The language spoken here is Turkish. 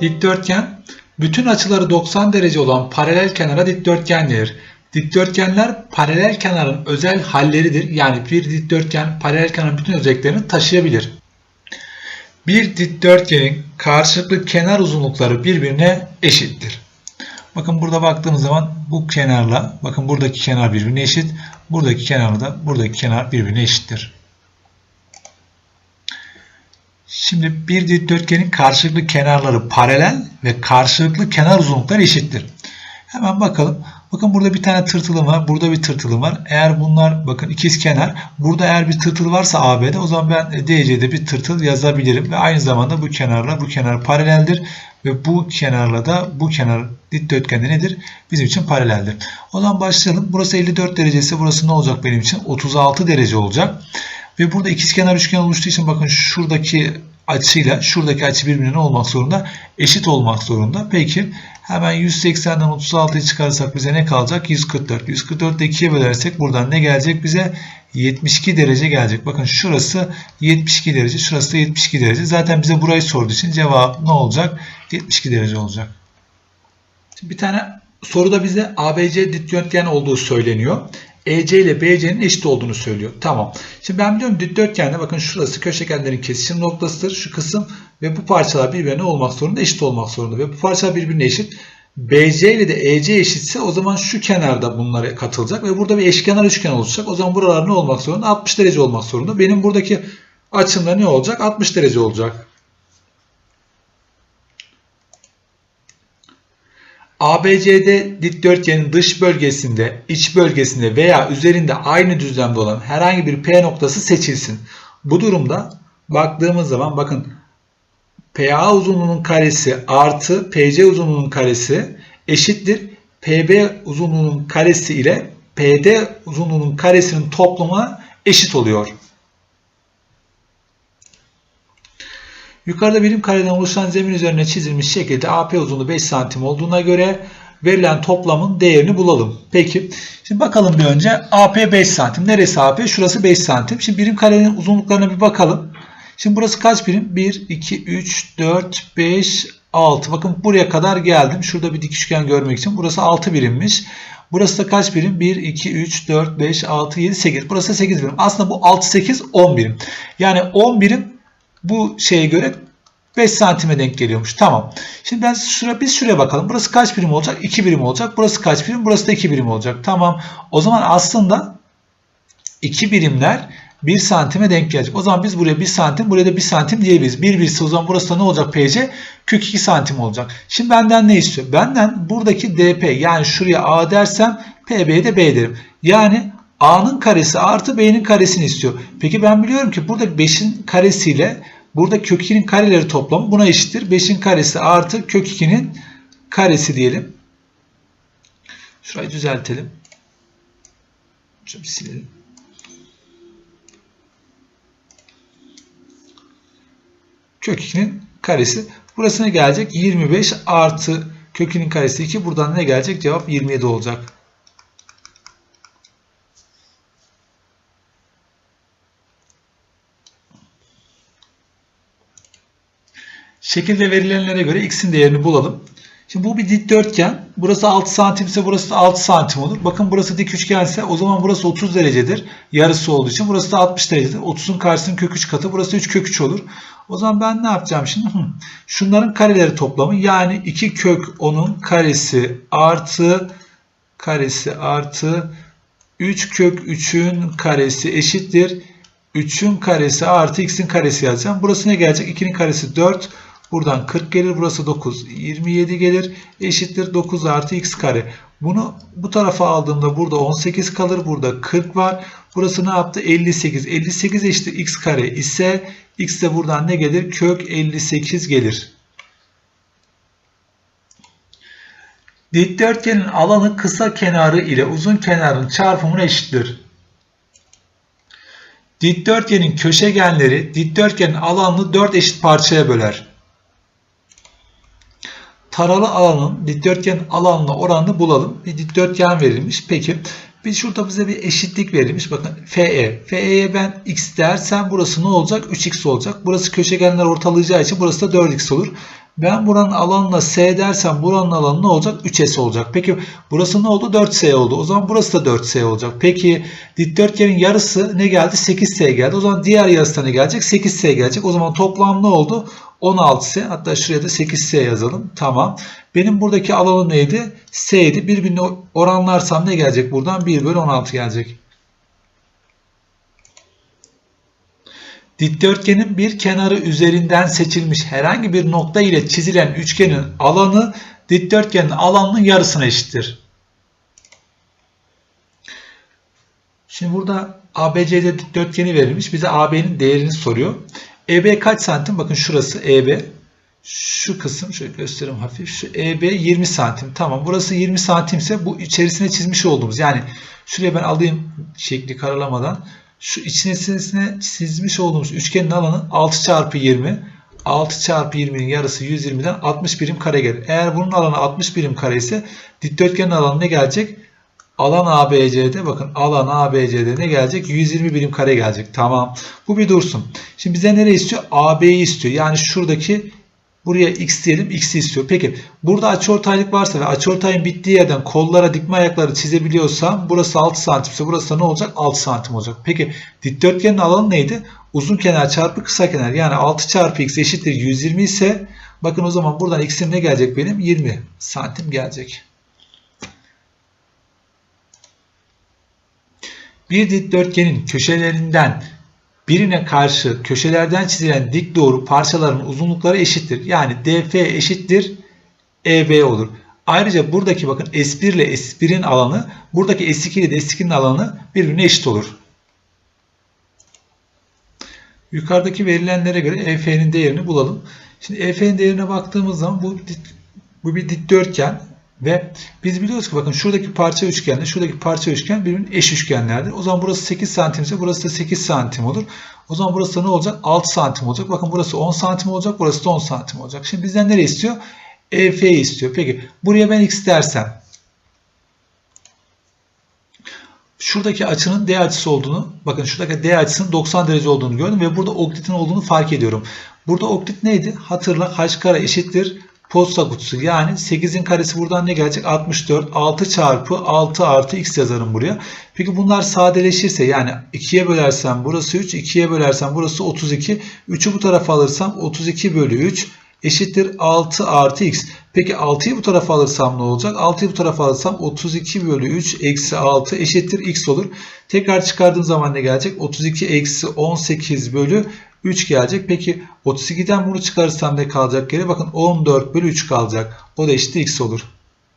Dikdörtgen bütün açıları 90 derece olan paralel kenara dikdörtgen denir. Dikdörtgenler paralel kenarın özel halleridir. Yani bir dikdörtgen paralel kenarın bütün özelliklerini taşıyabilir. Bir dikdörtgenin karşılıklı kenar uzunlukları birbirine eşittir. Bakın burada baktığımız zaman bu kenarla bakın buradaki kenar birbirine eşit. Buradaki kenarla da buradaki kenar birbirine eşittir. Şimdi bir dikdörtgenin karşılıklı kenarları paralel ve karşılıklı kenar uzunlukları eşittir. Hemen bakalım. Bakın burada bir tane tırtılım var. Burada bir tırtılım var. Eğer bunlar bakın ikiz kenar. Burada eğer bir tırtıl varsa AB'de o zaman ben DC'de bir tırtıl yazabilirim. Ve aynı zamanda bu kenarla bu kenar paraleldir. Ve bu kenarla da bu kenar dikdörtgende nedir? Bizim için paraleldir. O zaman başlayalım. Burası 54 derecesi. Burası ne olacak benim için? 36 derece olacak. Ve burada ikizkenar üçgen oluştuğu için bakın şuradaki açıyla şuradaki açı birbirine olmak zorunda. Eşit olmak zorunda. Peki hemen 180'den 36'yı çıkarırsak bize ne kalacak? 144. 144'te 2'ye bölersek buradan ne gelecek bize? 72 derece gelecek. Bakın şurası 72 derece, şurası da 72 derece. Zaten bize burayı sorduğu için cevap ne olacak? 72 derece olacak. Şimdi bir tane soruda bize ABC dikdörtgen olduğu söyleniyor. EC ile BC'nin eşit olduğunu söylüyor. Tamam. Şimdi ben biliyorum dikdörtgende bakın şurası köşegenlerin kesişim noktasıdır. Şu kısım ve bu parçalar birbirine olmak zorunda, eşit olmak zorunda. Ve bu parçalar birbirine eşit. BC ile de EC eşitse o zaman şu kenarda bunlara katılacak ve burada bir eşkenar üçgen oluşacak. O zaman buralar ne olmak zorunda? 60 derece olmak zorunda. Benim buradaki açımda ne olacak? 60 derece olacak. ABCD dikdörtgenin dış bölgesinde, iç bölgesinde veya üzerinde aynı düzlemde olan herhangi bir P noktası seçilsin. Bu durumda baktığımız zaman bakın PA uzunluğunun karesi artı PC uzunluğunun karesi eşittir. PB uzunluğunun karesi ile PD uzunluğunun karesinin toplamı eşit oluyor. Yukarıda birim kareden oluşan zemin üzerine çizilmiş şekilde AP uzunluğu 5 santim olduğuna göre verilen toplamın değerini bulalım. Peki şimdi bakalım bir önce AP 5 santim. Neresi AP? Şurası 5 santim. Şimdi birim karenin uzunluklarına bir bakalım. Şimdi burası kaç birim? 1, 2, 3, 4, 5, 6. Bakın buraya kadar geldim. Şurada bir dik üçgen görmek için. Burası 6 birimmiş. Burası da kaç birim? 1, 2, 3, 4, 5, 6, 7, 8. Burası 8 birim. Aslında bu 6, 8, 10 birim. Yani 10 birim bu şeye göre 5 santime denk geliyormuş. Tamam. Şimdi ben şuraya biz şuraya bakalım. Burası kaç birim olacak? 2 birim olacak. Burası kaç birim? Burası da 2 birim olacak. Tamam. O zaman aslında 2 birimler 1 santime denk gelecek. O zaman biz buraya 1 santim, buraya da 1 santim diyebiliriz. 1 1 o zaman burası da ne olacak PC? Kök 2 santim olacak. Şimdi benden ne istiyor? Benden buradaki DP yani şuraya A dersem PB'ye de B derim. Yani A'nın karesi artı B'nin karesini istiyor. Peki ben biliyorum ki burada 5'in karesiyle burada kök 2'nin kareleri toplamı buna eşittir. 5'in karesi artı kök 2'nin karesi diyelim. Şurayı düzeltelim. Bir silelim. Kök 2'nin karesi. Burası ne gelecek? 25 artı kökünün karesi 2. Buradan ne gelecek? Cevap 27 olacak. Şekilde verilenlere göre x'in değerini bulalım. Şimdi bu bir dikdörtgen. Burası 6 santim ise burası da 6 santim olur. Bakın burası dik üçgen ise o zaman burası 30 derecedir. Yarısı olduğu için burası da 60 derecedir. 30'un karşısının kök 3 katı. Burası da 3 kök 3 olur. O zaman ben ne yapacağım şimdi? Şunların kareleri toplamı yani 2 kök 10'un karesi artı karesi artı 3 kök 3'ün karesi eşittir. 3'ün karesi artı x'in karesi yazacağım. Burası ne gelecek? 2'nin karesi 4. Buradan 40 gelir. Burası 9. 27 gelir. Eşittir 9 artı x kare. Bunu bu tarafa aldığımda burada 18 kalır. Burada 40 var. Burası ne yaptı? 58. 58 eşittir x kare ise x de buradan ne gelir? Kök 58 gelir. Dikdörtgenin alanı kısa kenarı ile uzun kenarın çarpımına eşittir. Dikdörtgenin köşegenleri dikdörtgenin alanını 4 eşit parçaya böler. Taralı alanın dikdörtgen alanına oranını bulalım. Bir dikdörtgen verilmiş. Peki bir şurada bize bir eşitlik verilmiş. Bakın FE. FE'ye ben x dersem burası ne olacak? 3x olacak. Burası köşegenler ortalayacağı için burası da 4x olur. Ben buranın alanına S dersem buranın alanı ne olacak? 3S olacak. Peki burası ne oldu? 4S oldu. O zaman burası da 4S olacak. Peki dikdörtgenin yarısı ne geldi? 8S geldi. O zaman diğer yarısı ne gelecek? 8S gelecek. O zaman toplam ne oldu? 16S. Hatta şuraya da 8S yazalım. Tamam. Benim buradaki alanım neydi? S'ydi. Birbirine oranlarsam ne gelecek buradan? 1 bölü 16 gelecek. Dikdörtgenin bir kenarı üzerinden seçilmiş herhangi bir nokta ile çizilen üçgenin alanı dikdörtgenin alanının yarısına eşittir. Şimdi burada ABC'de dikdörtgeni verilmiş. Bize AB'nin değerini soruyor. EB kaç santim? Bakın şurası EB. Şu kısım şöyle göstereyim hafif. Şu EB 20 santim. Tamam burası 20 santimse bu içerisine çizmiş olduğumuz yani şuraya ben alayım şekli karalamadan şu içerisine çizmiş olduğumuz üçgenin alanı 6 çarpı 20. 6 çarpı 20'nin yarısı 120'den 60 birim kare gelir. Eğer bunun alanı 60 birim kare ise dikdörtgenin alanı ne gelecek? Alan ABC'de bakın alan ABC'de ne gelecek? 120 birim kare gelecek. Tamam. Bu bir dursun. Şimdi bize nereye istiyor? AB'yi istiyor. Yani şuradaki Buraya x diyelim x'i istiyor. Peki burada açıortaylık varsa ve açıortayın bittiği yerden kollara dikme ayakları çizebiliyorsam burası 6 santimse burası da ne olacak? 6 santim olacak. Peki dikdörtgenin alanı neydi? Uzun kenar çarpı kısa kenar yani 6 çarpı x eşittir 120 ise bakın o zaman buradan x'im ne gelecek benim? 20 santim gelecek. Bir dikdörtgenin köşelerinden birine karşı köşelerden çizilen dik doğru parçaların uzunlukları eşittir. Yani DF eşittir EB olur. Ayrıca buradaki bakın S1 ile S1'in alanı buradaki S2 ile S2'nin alanı birbirine eşit olur. Yukarıdaki verilenlere göre EF'nin değerini bulalım. Şimdi EF'nin değerine baktığımız zaman bu, bu bir dikdörtgen. Ve biz biliyoruz ki bakın şuradaki parça üçgenle şuradaki parça üçgen birbirinin eş üçgenlerdir. O zaman burası 8 santim ise burası da 8 santim olur. O zaman burası da ne olacak? 6 santim olacak. Bakın burası 10 santim olacak. Burası da 10 santim olacak. Şimdi bizden nereye istiyor? EF istiyor. Peki buraya ben x dersem şuradaki açının D açısı olduğunu bakın şuradaki D açısının 90 derece olduğunu gördüm ve burada oklitin olduğunu fark ediyorum. Burada oklit neydi? Hatırla h kare eşittir posta kutusu. Yani 8'in karesi buradan ne gelecek? 64. 6 çarpı 6 artı x yazarım buraya. Peki bunlar sadeleşirse yani 2'ye bölersem burası 3. 2'ye bölersem burası 32. 3'ü bu tarafa alırsam 32 bölü 3 eşittir 6 artı x. Peki 6'yı bu tarafa alırsam ne olacak? 6'yı bu tarafa alırsam 32 bölü 3 eksi 6 eşittir x olur. Tekrar çıkardığım zaman ne gelecek? 32 eksi 18 bölü 3 gelecek. Peki 32'den bunu çıkarırsam ne kalacak geri? Bakın 14 bölü 3 kalacak. O da eşittir x olur.